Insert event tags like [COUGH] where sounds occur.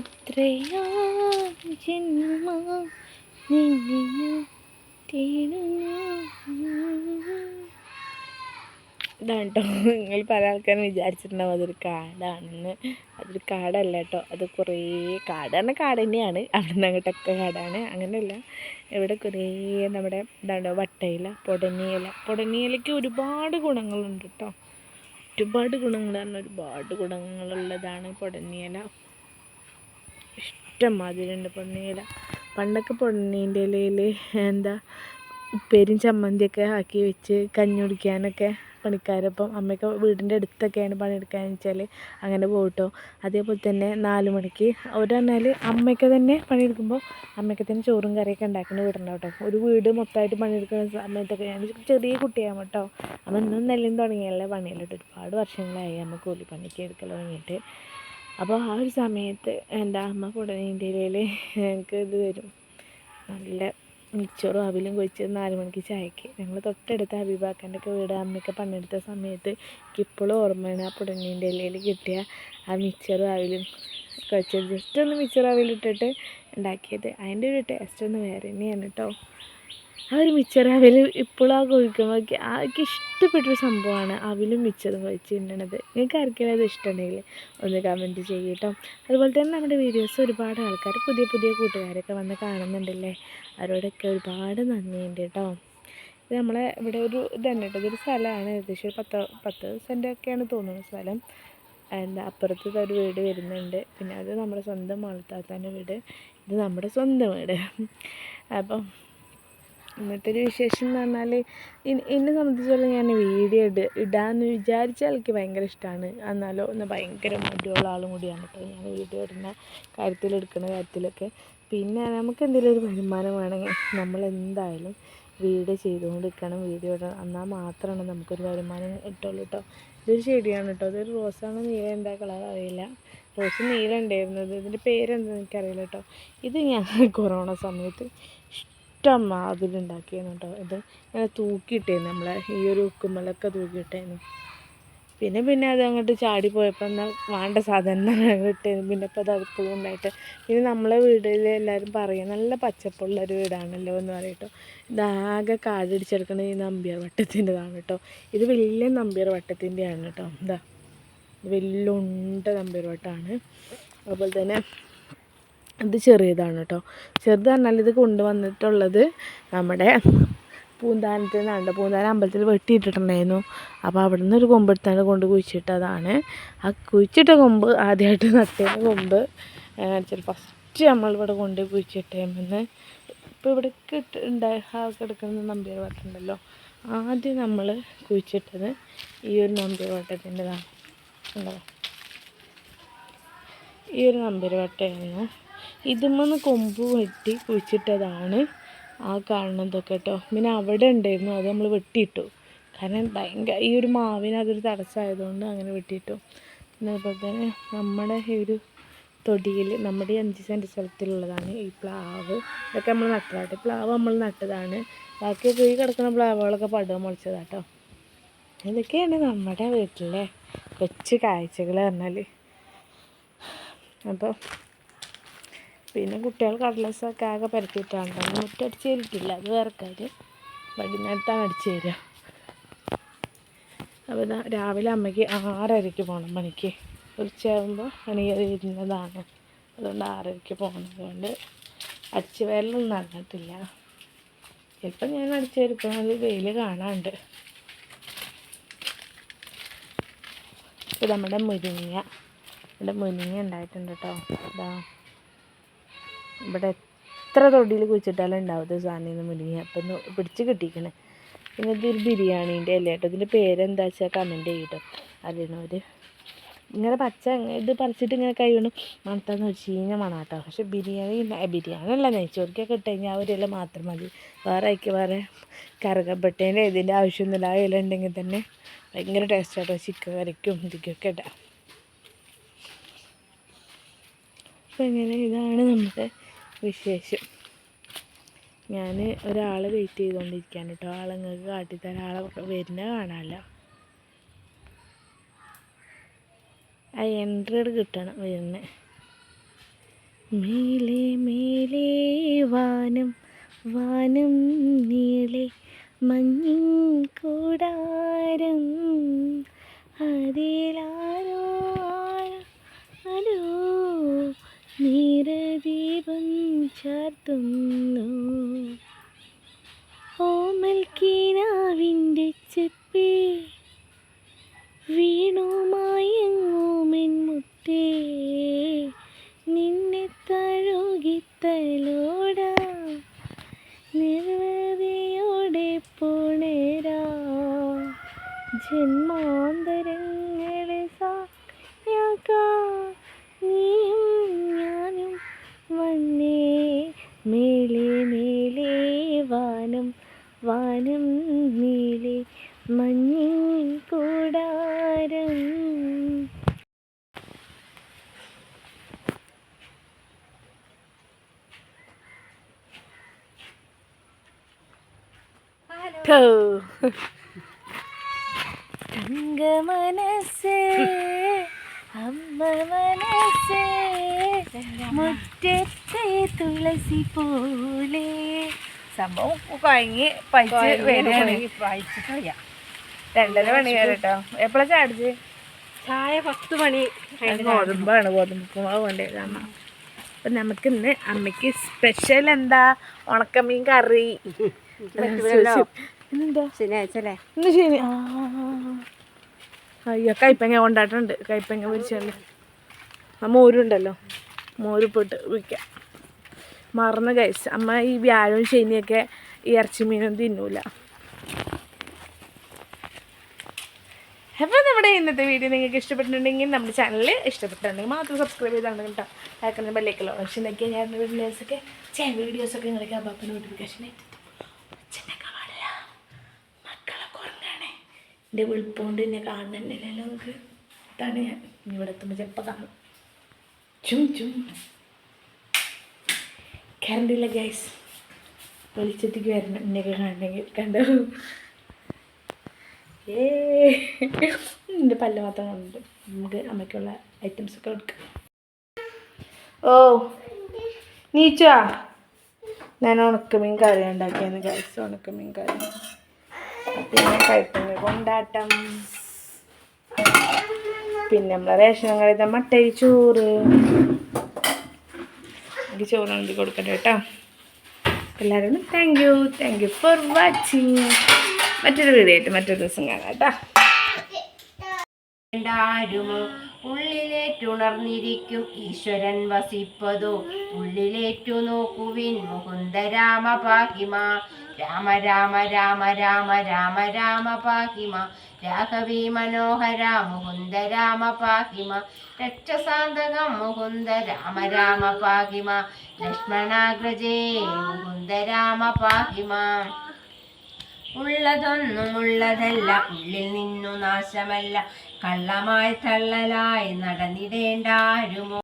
ഇത്രയാ ഇതാണ് നിങ്ങൾ പല ആൾക്കാരും വിചാരിച്ചിട്ടുണ്ടാവും അതൊരു കാടാണെന്ന്. അതൊരു കാടല്ല കേട്ടോ. അത് കുറേ കാട് പറഞ്ഞാൽ കാട് തന്നെയാണ്. അവിടെ നിന്ന് അങ്ങോട്ടൊക്കെ കാടാണ്. അങ്ങനെയല്ല. ഇവിടെ കുറേ നമ്മുടെ ഇതാണ്ടോ വട്ടയില പൊടനിയില. പൊടനിയിലയ്ക്ക് ഒരുപാട് ഗുണങ്ങളുണ്ട് കേട്ടോ. ഒരുപാട് ഗുണങ്ങൾ പറഞ്ഞാൽ ഒരുപാട് ഗുണങ്ങളുള്ളതാണ് പൊടനിയില. ഇഷ്ടം മാതിരിയുണ്ട് പൊടനിയില പണ്ടൊക്കെ പൊണ്ണീന്റെ ഇലയിൽ എന്താ ഉപ്പേരും ചമ്മന്തിയൊക്കെ ആക്കി വെച്ച് കഞ്ഞി കുടിക്കാനൊക്കെ പണിക്കാരപ്പം അമ്മയൊക്കെ വീടിന്റെ അടുത്തൊക്കെയാണ് പണിയെടുക്കാന്ന് വെച്ചാൽ അങ്ങനെ പോകട്ടോ അതേപോലെ തന്നെ നാല് മണിക്ക് ഒരു പറഞ്ഞാൽ അമ്മയ്ക്ക് തന്നെ പണിയെടുക്കുമ്പോൾ അമ്മയ്ക്ക് തന്നെ ചോറും കറിയൊക്കെ ഉണ്ടാക്കുന്ന വീടുണ്ടാവും ഒരു വീട് മൊത്തമായിട്ട് പണിയെടുക്കുന്ന സമയത്തൊക്കെ ഞാൻ ചെറിയ കുട്ടിയാകുമ്പോൾ കേട്ടോ. അമ്മ ഇന്നും നെല്ലും തുടങ്ങിയല്ലേ പണിയല്ലോ ഒരുപാട് വർഷങ്ങളായി അമ്മ കൂലിപ്പണിക്ക് എടുക്കൽ തുടങ്ങിയിട്ട്. അപ്പോൾ ആ ഒരു സമയത്ത് എന്റെ അമ്മ കുടനീന്റെ ഇലയിൽ ഞങ്ങൾക്ക് ഇത് തരും നല്ല മിച്ചറും അവിലും കൊഴിച്ച് നാല് മണിക്ക് ചായക്ക്. ഞങ്ങൾ തൊട്ടടുത്ത അബിബാക്കന്റെ ഒക്കെ വീട് അമ്മയൊക്കെ പണിയെടുത്ത സമയത്ത് എനിക്ക് ഇപ്പോഴും ഓർമ്മയാണ് ആ പുടനീന്റെ ഇലയിൽ കിട്ടിയ ആ മിച്ചറും അവിലും കുഴച്ചത് ജസ്റ്റ് ഒന്ന് മിച്ചറും അവിലിട്ടിട്ട് ഉണ്ടാക്കിയത്. അതിന്റെ ഒരു ടേസ്റ്റ് ഒന്ന് വേറെ തന്നെയാണ് കേട്ടോ ആ ഒരു മിച്ചർ അവൽ ഇപ്പോഴും ആ കുഴിക്കുമ്പോൾ എനിക്ക് ഇഷ്ടപ്പെട്ടൊരു സംഭവമാണ് അവലും മിച്ചറും കുഴിച്ച് തിന്നണത്. നിങ്ങൾക്ക് ആർക്കെങ്കിലും അത് ഇഷ്ടമുണ്ടെങ്കിൽ ഒന്ന് കമന്റ് ചെയ്യും കേട്ടോ അതുപോലെ തന്നെ നമ്മുടെ വീഡിയോസ് ഒരുപാട് ആൾക്കാർ പുതിയ പുതിയ കൂട്ടുകാരൊക്കെ വന്ന് കാണുന്നുണ്ടല്ലേ? അവരോടൊക്കെ ഒരുപാട് നന്ദിയുണ്ട് കേട്ടോ ഇത് നമ്മളെ ഇവിടെ ഒരു ഇതന്നെ കേട്ടോ ഇതൊരു സ്ഥലമാണ്. ഏകദേശം ഒരു പത്ത് പത്ത് സെന്റൊക്കെയാണ് തോന്നുന്നത് സ്ഥലം. എന്താ അപ്പുറത്ത് ഒരു വീട് വരുന്നുണ്ട്. പിന്നെ അത് നമ്മുടെ സ്വന്തം മാളത്താത്താന്റെ വീട്. ഇത് നമ്മുടെ സ്വന്തം വീട്. അപ്പം ഇന്നത്തെ ഒരു വിശേഷം എന്ന് പറഞ്ഞാൽ എന്നെ സംബന്ധിച്ചിടത്തോളം ഞാൻ വീഡിയോ ഇട ഇടാമെന്ന് വിചാരിച്ചാൽ എനിക്ക് ഭയങ്കര ഇഷ്ടമാണ് എന്നാലോ ഒന്ന് ഭയങ്കര മടിയുള്ള ആളും കൂടിയാണ് കേട്ടോ ഞാൻ വീഡിയോ ഇടുന്ന കാര്യത്തിൽ എടുക്കുന്ന കാര്യത്തിലൊക്കെ. പിന്നെ നമുക്ക് എന്തെങ്കിലും ഒരു വരുമാനം വേണമെങ്കിൽ നമ്മൾ എന്തായാലും വീഡിയോ ചെയ്തുകൊണ്ട് നിൽക്കണം വീഡിയോ ഇടണം. എന്നാൽ മാത്രമാണ് നമുക്കൊരു വരുമാനം കിട്ടുള്ളൂ കേട്ടോ ഇതൊരു ചെടിയാണ് കേട്ടോ ഇതൊരു റോസാണ് നീല എന്താ കളർ അറിയില്ല. റോസ് നീല ഉണ്ടായിരുന്നത്. ഇതിന്റെ പേരെന്താണെന്ന് എനിക്കറിയില്ല കേട്ടോ ഇത് ഞാൻ [LAUGHS] കൊറോണ സമയത്ത് ഇഷ്ടം മാതിരി ഉണ്ടാക്കിയിരുന്നു കേട്ടോ ഇത് ഇങ്ങനെ തൂക്കിയിട്ടേന്ന് നമ്മളെ ഈ ഒരു ഉക്കുമ്മലൊക്കെ തൂക്കിയിട്ടേന്ന് പിന്നെ പിന്നെ അത് അങ്ങോട്ട് ചാടിപ്പോയപ്പോൾ എന്നാൽ വേണ്ട സാധനം ഇട്ടേന്ന് പിന്നെ ഇപ്പോൾ അത് അതിപ്പോഴും ഉണ്ടായിട്ട് പിന്നെ നമ്മളെ വീട്ടിൽ എല്ലാവരും പറയും നല്ല പച്ചപ്പുള്ള ഒരു വീടാണല്ലോ എന്ന് പറയട്ടോ ഇതാകെ കാടടിച്ചെടുക്കണത് ഈ നമ്പ്യാർ വട്ടത്തിന്റെതാണ് കേട്ടോ ഇത് വലിയ നമ്പ്യാർ വട്ടത്തിന്റെയാണ് കേട്ടോ എന്താ വലിയ ഉണ്ട നമ്പ്യാർ വട്ടമാണ് അതുപോലെ തന്നെ ഇത് ചെറിയതാണ് കേട്ടോ. ചെറുത് പറഞ്ഞാൽ ഇത് കൊണ്ടുവന്നിട്ടുള്ളത് നമ്മുടെ പൂന്താനത്തിൽ നിന്നാണ് പൂന്താനം അമ്പലത്തിൽ വെട്ടിയിട്ടിട്ടുണ്ടായിരുന്നു. അപ്പോൾ അവിടെ നിന്ന് ഒരു കൊമ്പ് എടുത്താണ് കൊണ്ട് കുഴിച്ചിട്ടതാണ്. ആ കുഴിച്ചിട്ട കൊമ്പ് ആദ്യമായിട്ട് നട്ടതിന് കൊമ്പ് ഫസ്റ്റ് നമ്മളിവിടെ കൊണ്ട് കുഴിച്ചിട്ടേമെന്ന്. ഇപ്പോൾ ഇവിടെ ഉണ്ടായ കിടക്കുന്ന നമ്പിയാർ വട്ടമുണ്ടല്ലോ. ആദ്യം നമ്മൾ കുഴിച്ചിട്ടത് ഈ ഒരു നമ്പിയർ വട്ടത്തിന്റെതാണ്. ഈ ഒരു നമ്പിയർ വട്ടമായിരുന്നു. ഇതിമ്മന്ന് കൊമ്പ് വെട്ടി കുഴിച്ചിട്ടതാണ് ആ കാണുന്നതൊക്കെ കേട്ടോ പിന്നെ അവിടെ ഉണ്ടായിരുന്നു അത് നമ്മൾ വെട്ടിയിട്ടു. കാരണം ഭയങ്കര ഈ ഒരു മാവിന് അതൊരു തടസ്സമായതുകൊണ്ട് അങ്ങനെ വെട്ടിയിട്ടു. പിന്നെ അതുപോലെ തന്നെ നമ്മുടെ ഈ ഒരു തൊടിയിൽ നമ്മുടെ ഈ അഞ്ച് സെന്റ് സ്ഥലത്തിലുള്ളതാണ് ഈ പ്ലാവ്. ഇതൊക്കെ നമ്മൾ നട്ടതാട്ടെ പ്ലാവ് നമ്മൾ നട്ടതാണ്. ബാക്കിയൊക്കെ ഈ കിടക്കുന്ന പ്ലാവുകളൊക്കെ പടുക മുളച്ചതാട്ടോ ഇതൊക്കെയാണ് നമ്മുടെ വീട്ടിലെ കൊച്ചു കാഴ്ചകൾ പറഞ്ഞാൽ അപ്പോൾ പിന്നെ കുട്ടികൾ കടലസൊക്കെ ആകെ പരത്തിയിട്ടാണ്. മുറ്റടിച്ച് തരിട്ടില്ല അത് വേറെ കാര്യം വൈകുന്നേരത്താണ് അടിച്ച് തരിക അപ്പോൾ ഇതാ രാവിലെ അമ്മയ്ക്ക് ആറരയ്ക്ക് പോകണം പണിക്ക്. ഉച്ചയാകുമ്പോൾ പണി ഇരുന്നതാണ് അതുകൊണ്ട് ആറരയ്ക്ക് പോകുന്നത് കൊണ്ട് അടിച്ച് വരലൊന്നും നടന്നിട്ടില്ല ചിലപ്പോൾ ഞാൻ അടിച്ച് വരുമ്പോൾ വെയിൽ കാണാണ്ട്. ഇപ്പം നമ്മുടെ മുരിങ്ങ. ഇവിടെ മുരിങ്ങ ഉണ്ടായിട്ടുണ്ട് കേട്ടോ. ഇതാ. ഇവിടെ എത്ര തൊടിയിൽ കുഴിച്ചിട്ടാലും ഉണ്ടാവും ഇത് സാധനം മുരിങ്ങ. അപ്പം പിടിച്ച് കിട്ടിക്കണേ. പിന്നെ ഇതൊരു ബിരിയാണീന്റെ അല്ലേ കേട്ടോ? ഇതിന്റെ പേരെന്താ വെച്ചാൽ കമന്റ് ചെയ്യട്ടോ. അറിയണവർ ഇങ്ങനെ പച്ച ഇത് പറിച്ചിട്ട് ഇങ്ങനെ കഴിയണം മണത്താന്ന് വെച്ച് കഴിഞ്ഞാൽ മണാട്ടോ. പക്ഷെ ബിരിയാണി ബിരിയാണി അല്ല. നെയ്ച്ചോറിക്കൊക്കെ ഇട്ട് കഴിഞ്ഞാൽ ഒരു ഇല മാത്രം മതി. വേറെ അതിക്ക് വേറെ കറുകപ്പെട്ടേന്റെ ഇതിന്റെ ആവശ്യമൊന്നുമില്ല. ആ ഇല ഉണ്ടെങ്കിൽ തന്നെ ഭയങ്കര ടേസ്റ്റ് ആട്ടോ. ചിക്കൻ കറിക്കും ഇതിക്കൊക്കെ ഇടാം. അപ്പോൾ ഇങ്ങനെ ഇതാണ് നമ്മുടെ വിശേഷം. ഞാൻ ഒരാളെ വെയിറ്റ് ചെയ്തുകൊണ്ടിരിക്കുകയാണ് കേട്ടോ ആളെ നിങ്ങൾക്ക് കാട്ടിത്തരാം. ആളെ വരുന്ന കാണാമല്ലോ ആ എൻട്രിയോട് കിട്ടണം വരുന്ന. മേലെ മേലെ വാനം വാനം നീളെ മഞ്ഞിൻ കൂടാരം. അതിലാരോ ആരോ നീരദീപം ചാർത്തുന്നു. ഓമൽ ചെപ്പി ചെപ്പേ വീണുമായങ്ങോമെൻ മുത്തേ. നിന്നെ തഴുകിത്തലോട നിർവൃതിയോടെ പുണരാ. ജന്മാന്തരങ്ങളെ സായാക്കാ നീയും ഞാനും വന്നേ മേലെ മേലെ വാനം വാനം നീലെ മഞ്ഞിൻ കൂടാരം ഠോ. തങ്ക മനസ്സേ അമ്മ മനസ്സേ മുറ്റത്തെ തുളസി പോലെ സംഭവം കഴിഞ്ഞ് പഴിച്ച് വരികയാണ് രണ്ടര മണി വരെ കേട്ടോ എപ്പോഴാ ചാടിച്ച് ചായ പത്ത് മണി ഗോതമ്പാണ് ഗോതമ്പ് വേണ്ടത് അപ്പൊ നമുക്ക് ഇന്ന് അമ്മയ്ക്ക് സ്പെഷ്യൽ എന്താ ഉണക്കമീൻ കറി എന്താ ശനിയാഴ്ചല്ലേ ഇന്ന് ശനി ആ. അയ്യോ കൈപ്പങ്ങ കൊണ്ടാട്ടുണ്ട്. കൈപ്പങ്ങ പൊരിച്ചല്ലേ ആ മോരുണ്ടല്ലോ. മോര് പോയിട്ട് വിൽക്കാം മറന്ന് കഴിച്ച് അമ്മ ഈ വ്യാഴവും ശനിയൊക്കെ ഈ ഇറച്ചി മീനും തിന്നൂല. അപ്പോൾ നമ്മുടെ ഇന്നത്തെ വീഡിയോ നിങ്ങൾക്ക് ഇഷ്ടപ്പെട്ടിട്ടുണ്ടെങ്കിൽ നമ്മുടെ ചാനൽ ഇഷ്ടപ്പെട്ടിട്ടുണ്ടെങ്കിൽ മാത്രം സബ്സ്ക്രൈബ് ചെയ്താണ് കേട്ടോ. അയക്കുന്ന ബെല്ലേക്കുള്ള ഓപ്ഷൻ ഒക്കെ ഞാൻ വീഡിയോസൊക്കെ വീഡിയോസൊക്കെ നിങ്ങൾക്ക് അപ്പം നോട്ടിഫിക്കേഷൻ ഉച്ചനൊക്കെ എന്റെ വിളിപ്പോണ്ട് എന്നെ കാണുന്നില്ലല്ലോ നമുക്ക്. ഇതാണ് ഞാൻ. ഇവിടെ എത്തുമ്പോൾ ചിലപ്പോൾ കാണും. ചും ചും. കറണ്ടില്ല ഗ്യാസ് വെളിച്ചത്തേക്ക് വരണം. എന്നെയൊക്കെ കാണണമെങ്കിൽ കണ്ടോ? ഏ. എന്റെ പല്ല് മാത്രം കണ്ടു നമുക്ക് അമ്മയ്ക്കുള്ള ഐറ്റംസ് ഒക്കെ എടുക്കാം ഓ നീച്ചാ? ഞാൻ ഉണക്കമീൻ കറി ഉണ്ടാക്കിയാണ് ഗ്യാസ് ഉണക്കമീൻ കറി. പിന്നെ കഴുത്തിന് കൊണ്ടാട്ടം. പിന്നെ നമ്മളെ റേഷൻ കടയിലെ മട്ടരി ചോറ്. എനിക്ക് ചോറ് കൊടുക്കട്ടെ കേട്ടോ. എല്ലാവരും thank you thank you for watching മറ്റൊരു വീഡിയോ ആയിട്ട് മറ്റൊരു ദിവസം കാണാം കേട്ടോ. ാരുമോ ഉള്ളിലേറ്റുണർന്നിരിക്കും ഈശ്വരൻ വസിപ്പതു. ഉള്ളിലേറ്റു നോക്കുവിൻ മുകുന്ദ രാമ പാഹിമ രാമ രാമ രാമ രാമ രാമ രാമ പാഹിമ രാഘവി മനോഹര മുകുന്ദ രാമ പാഹിമ രക്ഷസാന്തകം മുകുന്ദ രാമ രാമ പാഹിമ ലക്ഷ്മണാഗ്രജേ മുകുന്ദ രാമ പാഹിമ ഉള്ളതൊന്നും ഉള്ളതല്ല ഉള്ളിൽ നിന്നു നാശമല്ല. കള്ളമായി തള്ളലായി നടന്നിടേണ്ടാരുമോ